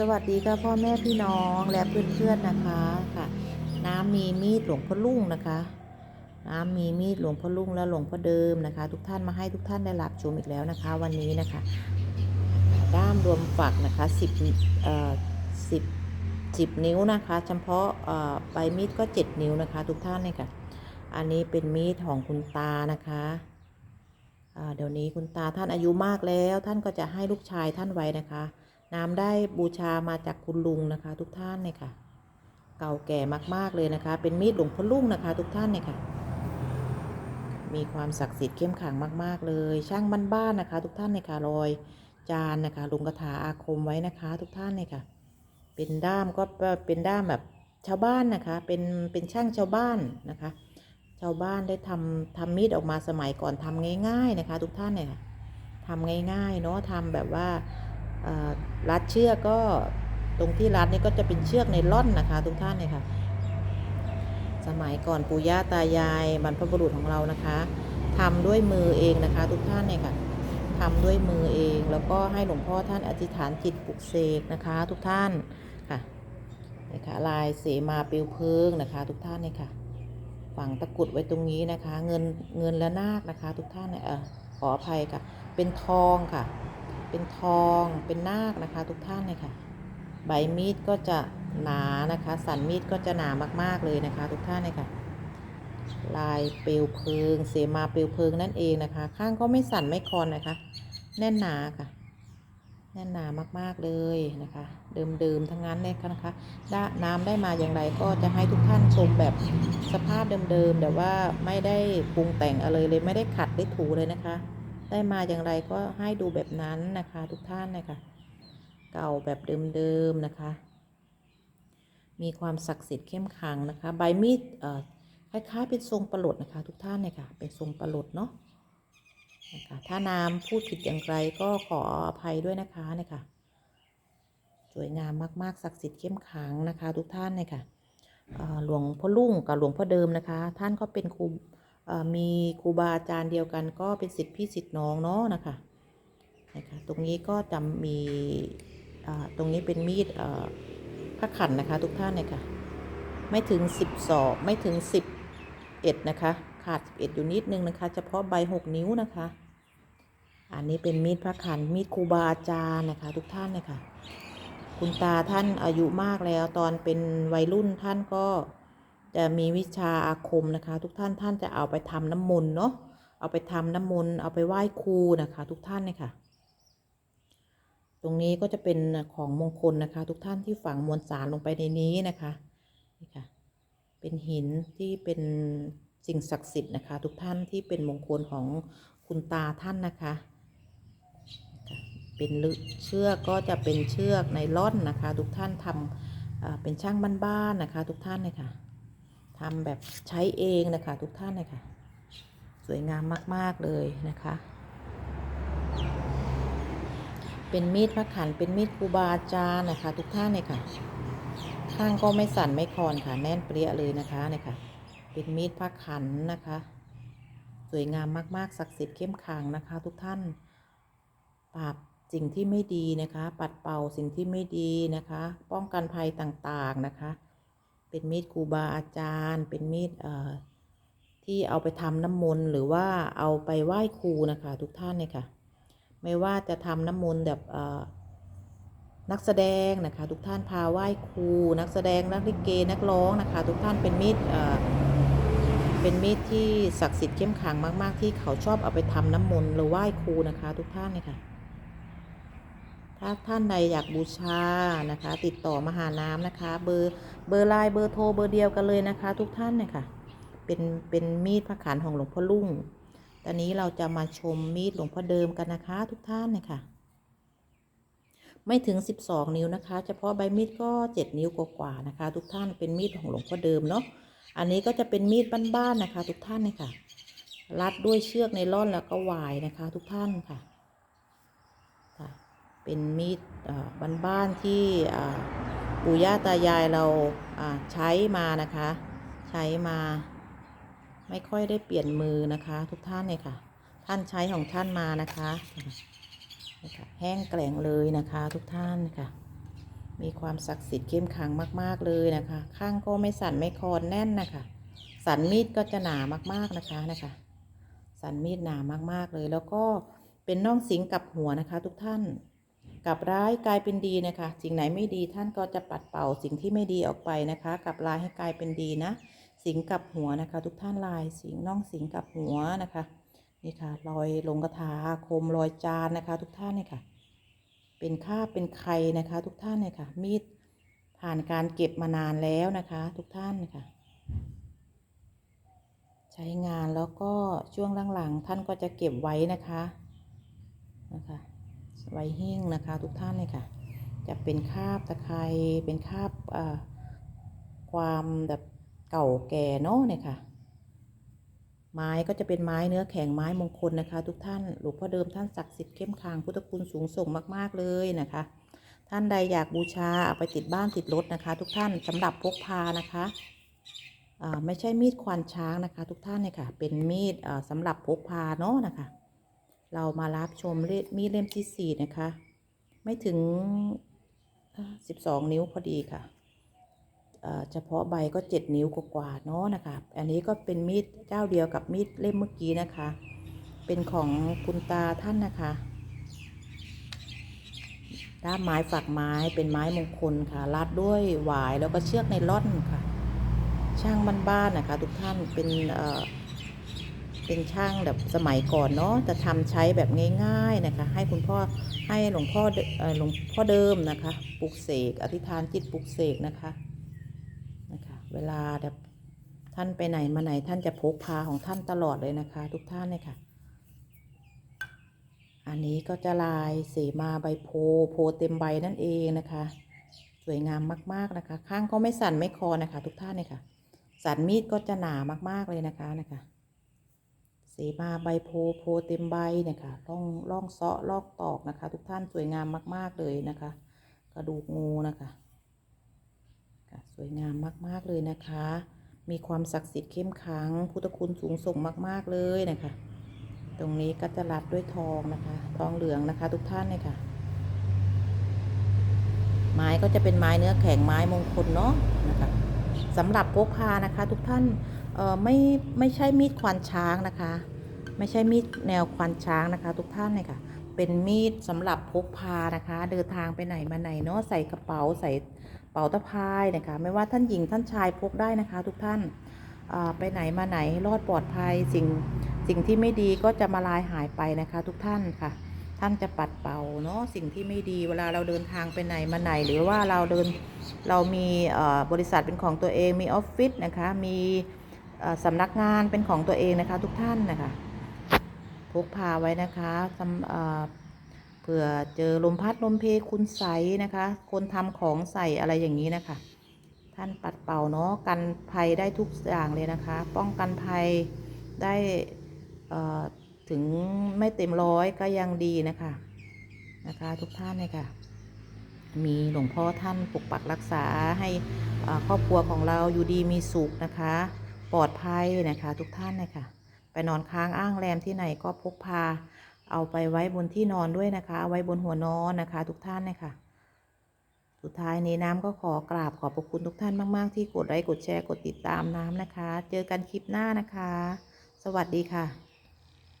สวัสดีค่ะพ่อแม่พี่น้องและเพื่อนๆนะคะค่ะ น้ำมีมีดหลวงพ่อลุ่งนะคะ น้ำมีมีดหลวงพ่อลุ่งและหลวงพ่อเดิมนะคะ ทุกท่านมาให้ทุกท่านได้รับชมอีกแล้วนะคะ วันนี้นะคะ ด้ามรวมฝักนะคะสิบเอ่อสิบสิบนิ้วนะคะเฉพาะเอ่อใบมีดก็เจ็ดนิ้วนะคะ ทุกท่านเลยค่ะอันนี้เป็นมีดของคุณตานะคะเดี๋ยวนี้คุณตาท่านอายุมากแล้ว ท่านก็จะให้ลูกชายท่านไว้นะคะ น้ำได้บูชามาจากคุณลุงนะคะทุกท่านเนี่ยค่ะ เก่าแก่มากๆเลยนะคะ เป็นมีดหลวงพ่อลุ่งนะคะ ทุกท่านเนี่ยค่ะ มีความศักดิ์สิทธิ์เข้มขังมาก ๆ เลย ช่างบ้านๆนะคะ ทุกท่านเนี่ยค่ะรอยจานนะคะลุงกระถาอาคมไว้นะคะ ทุกท่านเนี่ยค่ะ เป็นด้ามก็เป็นด้ามแบบชาวบ้านนะคะ เป็นเป็นช่างชาวบ้านนะคะ ชาวบ้านได้ทำทำมีดออกมาสมัยก่อนทำง่าย ๆนะคะ ทุกท่านเนี่ยทำง่ายๆเนาะทำแบบว่า รัดเชือกก็ตรงที่รัดนี่ก็จะเป็นเชือกในล่อนนะคะ ทุกท่านเนี่ยค่ะ สมัยก่อนปู่ย่าตายายบรรพบุรุษของเรานะคะทำด้วยมือเองนะคะ ทุกท่านเนี่ยค่ะทำด้วยมือเองแล้วก็ให้หลวงพ่อท่านอธิษฐานจิตปลุกเสกนะคะ ทุกท่านค่ะนี่ค่ะลายเสมาเปลวเพลิงนะคะ ทุกท่านเนี่ยค่ะฝังตะกุดไว้ตรงนี้นะคะ เงินเงินและนาคนะคะ ทุกท่านเนี่ยเออขออภัยค่ะ เป็นทองค่ะ เป็นทองเป็นนาคนะคะ ทุกท่านเนี่ยค่ะ ใบมีดก็จะหนานะคะ สันมีดก็จะหนามาก ๆ เลยนะคะ ทุกท่านเนี่ยค่ะลายเปลวเพลิง เสมาเปลวเพลิงนั่นเองนะคะ ข้างก็ไม่สั่นไม่คลอนนะคะ แน่นหนาค่ะ แน่นหนามากๆเลยนะคะ เดิมๆทั้งนั้นเลยค่ะนะคะได้น้ำได้มาอย่างไรก็จะให้ทุกท่านชมแบบสภาพเดิมๆแต่ว่าไม่ได้ปรุงแต่งอะไรเลยไม่ได้ขัดได้ถูเลยนะคะ ได้มาอย่างไรก็ให้ดูแบบนั้นนะคะทุกท่านนะคะเก่าแบบเดิมๆนะคะ มีความศักดิ์สิทธิ์เข้มขังนะคะ ใบมีดเอ่อคล้ายๆเป็นทรงประหลดนะคะ ทุกท่านเลยค่ะเป็นทรงประหลดเนาะนะคะถ้าน้ำพูดผิดอย่างไรก็ขออภัยด้วยนะคะเนี่ยค่ะสวยงามมากๆศักดิ์สิทธิ์เข้มขังนะคะ ทุกท่านเลยค่ะหลวงพ่อลุ่งกับหลวงพ่อเดิมนะคะ ท่านก็เป็นครู มีครูบาอาจารย์เดียวกัน ก็เป็นสิทธิพี่สิทธิน้องเนาะนะคะนะคะตรงนี้ก็จะมีตรงนี้เป็นมีดพระขันนะคะ ทุกท่านเลยค่ะไม่ถึง10ศอกไม่ถึง11นะคะ ขาด11อยู่นิดนึงนะคะ เฉพาะใบ6นิ้วนะคะ อันนี้เป็นมีดพระขันมีดครูบาอาจารย์นะคะ ทุกท่านนะคะคุณตาท่านอายุมากแล้วตอนเป็นวัยรุ่นท่านก็ จะมีวิชาอาคมนะคะ ทุกท่านท่านจะเอาไปทำน้ำมนต์เนาะเอาไปทำน้ำมนต์เอาไปไหว้ครูนะคะ ทุกท่านเนี่ยค่ะ ตรงนี้ก็จะเป็นของมงคลนะคะ ทุกท่านที่ฝังมวลสารลงไปในนี้นะคะนี่ค่ะ เป็นหินที่เป็นสิ่งศักดิ์สิทธิ์นะคะ ทุกท่านที่เป็นมงคลของคุณตาท่านนะคะ เป็นเชือกก็จะเป็นเชือกไนล่อนนะคะ ทุกท่านทำเป็นช่างบ้านๆนะคะ ทุกท่านเลยค่ะ ทำแบบใช้เองนะคะทุกท่านเลยค่ะ สวยงามมาก ๆ เลยนะคะ เป็นมีดพระขันเป็นมีดครูบาอาจารย์นะคะ ทุกท่านเลยค่ะ ข้างก็ไม่สั่นไม่คลอนค่ะแน่นเปรี้ยเลยนะคะเนี่ยค่ะ เป็นมีดพระขันนะคะ สวยงามมากๆศักดิ์สิทธิ์เข้มขังนะคะ ทุกท่านปราบสิ่งที่ไม่ดีนะคะ ปัดเป่าสิ่งที่ไม่ดีนะคะ ป้องกันภัยต่างๆนะคะ เป็นมีดครูบาอาจารย์ เป็นมีดที่เอาไปทำน้ำมนต์หรือว่าเอาไปไหว้ครูนะคะทุกท่านเนี่ยค่ะ ไม่ว่าจะทำน้ำมนต์แบบนักแสดงนะคะ ทุกท่านพาไหว้ครูนักแสดงนักลิเกนักร้องนะคะ ทุกท่านเป็นมีดเป็นมีดที่ศักดิ์สิทธิ์เข้มขังมาก ๆ ที่เขาชอบเอาไปทำน้ำมนต์หรือไหว้ครูนะคะ ทุกท่านเนี่ยค่ะ ถ้าท่านใดอยากบูชานะคะ ติดต่อมาหาน้ำนะคะ เบอร์เบอร์ไลน์เบอร์โทรเบอร์เดียวกันเลยนะคะ ทุกท่านเนี่ยค่ะ เป็นเป็นมีดพระขันของหลวงพ่อลุ่งตอนนี้เราจะมาชมมีดหลวงพ่อเดิมกันนะคะ ทุกท่านเนี่ยค่ะ ไม่ถึง 12 นิ้วนะคะ เฉพาะใบมีดก็ 7 นิ้วกว่าๆนะคะ ทุกท่านเป็นมีดของหลวงพ่อเดิมเนาะอันนี้ก็จะเป็นมีดบ้านๆนะคะ ทุกท่านเนี่ยค่ะ รัดด้วยเชือกไนล่อนแล้วก็วายนะคะ ทุกท่านค่ะ เป็นมีดบ้านๆที่ปู่ย่าตายายเราใช้มานะคะ ใช้มาไม่ค่อยได้เปลี่ยนมือนะคะ ทุกท่านเนี่ยค่ะ ท่านใช้ของท่านมานะคะแห้งแกร่งเลยนะคะ ทุกท่านค่ะ มีความศักดิ์สิทธิ์เข้มขังมาก ๆเลยนะคะ ข้างก็ไม่สั่นไม่คลอนแน่นนะคะ สันมีดก็จะหนามากๆนะคะนะคะ สันมีดหนามากๆเลย แล้วก็เป็นน่องสิงกับหัวนะคะ ทุกท่าน กลับร้ายกลายเป็นดีนะคะ สิ่งไหนไม่ดีท่านก็จะปัดเป่าสิ่งที่ไม่ดีออกไปนะคะกลับร้ายให้กลายเป็นดีนะ สิงกับหัวนะคะ ทุกท่านลายสิงน่องสิงกับหัวนะคะนี่ค่ะรอยลงกระถาคมรอยจานนะคะ ทุกท่านเนี่ยค่ะ เป็นคราเป็นไข่นะคะ ทุกท่านเนี่ยค่ะ มีดผ่านการเก็บมานานแล้วนะคะ ทุกท่านนี่ค่ะ ใช้งานแล้วก็ช่วงหลังๆท่านก็จะเก็บไว้นะคะนะคะ ไว้หิ้งนะคะ ทุกท่านเลยค่ะ จะเป็นคาบตะไคร้เป็นคาบความแบบเก่าแก่เนาะเนี่ยค่ะไม้ก็จะเป็นไม้เนื้อแข็งไม้มงคลนะคะ ทุกท่านหลวงพ่อเดิมท่านศักดิ์สิทธิ์เข้มขลังพุทธคุณสูงส่งมากๆเลยนะคะ ท่านใดอยากบูชาเอาไปติดบ้านติดรถนะคะ ทุกท่านสำหรับพกพานะคะไม่ใช่มีดควานช้างนะคะ ทุกท่านเนี่ยค่ะ เป็นมีดอ่าสำหรับพกพาเนาะนะคะ เรามารับชมเล่มมีดเล่มที่สี่นะคะ ไม่ถึงสิบสองนิ้วพอดีค่ะเอ่อเฉพาะใบก็เจ็ดนิ้วกว่าเนาะนะคะ อันนี้ก็เป็นมีดเจ้าเดียวกับมีดเล่มเมื่อกี้นะคะ เป็นของคุณตาท่านนะคะด้ามไม้ฝักไม้เป็นไม้มงคลค่ะรัดด้วยหวายแล้วก็เชือกไนล่อนค่ะ ช่างบ้านๆนะคะ ทุกท่านเป็นเอ่อ เป็นช่างแบบสมัยก่อนเนาะจะทำใช้แบบง่าย ๆนะคะ ให้คุณพ่อให้หลวงพ่อเดเอ่อหลวงพ่อเดิมนะคะปลุกเสกอธิษฐานจิตปลุกเสกนะคะนะคะ เวลาแบบท่านไปไหนมาไหนท่านจะพกพาของท่านตลอดเลยนะคะ ทุกท่านเลยค่ะ อันนี้ก็จะลายเสมาใบโพโพเต็มใบนั่นเองนะคะ สวยงามมากๆนะคะ ข้างก็ไม่สั่นไม่คอนะคะ ทุกท่านเลยค่ะ สันมีดก็จะหนามากๆเลยนะคะนะคะ เสมาใบโพโพเต็มใบเนี่ยค่ะร่องร่องเซาะลอกตอกนะคะ ทุกท่านสวยงามมาก ๆเลยนะคะ กระดูกงูนะคะะสวยงามมาก ๆ เลยนะคะ มีความศักดิ์สิทธิ์เข้มขัง พุทธคุณสูงส่งมาก ๆ เลยนะคะ ตรงนี้ก็จะรัดด้วยทองนะคะ ทองเหลืองนะคะ ทุกท่านเลยค่ะ ไม้ก็จะเป็นไม้เนื้อแข็งไม้มงคลเนาะนะคะสำหรับพกพานะคะ ทุกท่าน เออไม่ไม่ใช่มีดควานช้างนะคะ ไม่ใช่มีดแนวควานช้างนะคะ ทุกท่านเลยค่ะ เป็นมีดสำหรับพกพานะคะ เดินทางไปไหนมาไหนเนาะใส่กระเป๋าใส่เป๋าตะพายนะคะ ไม่ว่าท่านหญิงท่านชายพกได้นะคะ ทุกท่านไปไหนมาไหนรอดปลอดภัยสิ่งสิ่งที่ไม่ดีก็จะมาลายหายไปนะคะ ทุกท่านค่ะ ท่านจะปัดเป่าเนาะสิ่งที่ไม่ดีเวลาเราเดินทางไปไหนมาไหน หรือว่าเราเดินเรามีบริษัทเป็นของตัวเองมีออฟฟิศนะคะมี สำนักงานเป็นของตัวเองนะคะทุกท่านนะคะพกพาไว้นะคะเผื่อเจอลมพัดลมเพคุณใสนะคะ คนทำของใส่อะไรอย่างนี้นะคะ ท่านปัดเป่าเนาะกันภัยได้ทุกอย่างเลยนะคะ ป้องกันภัยได้ถึงไม่เต็มร้อยก็ยังดีนะคะนะคะทุกท่านเลยค่ะ มีหลวงพ่อท่านปกปักรักษาให้ครอบครัวของเราอยู่ดีมีสุขนะคะ ปลอดภัยนะคะทุกท่านเลยค่ะไปนอนค้างอ้างแรมที่ไหนก็พกพา เอาไปไว้บนที่นอนด้วยนะคะเอาไว้บนหัวนอนนะคะ ทุกท่านเลยค่ะสุดท้ายนี้น้ำก็ขอกราบขอบพระคุณทุกท่านมาก ๆ ที่กดไลค์กดแชร์กดติดตามน้ำนะคะ เจอกันคลิปหน้านะคะ สวัสดีค่ะ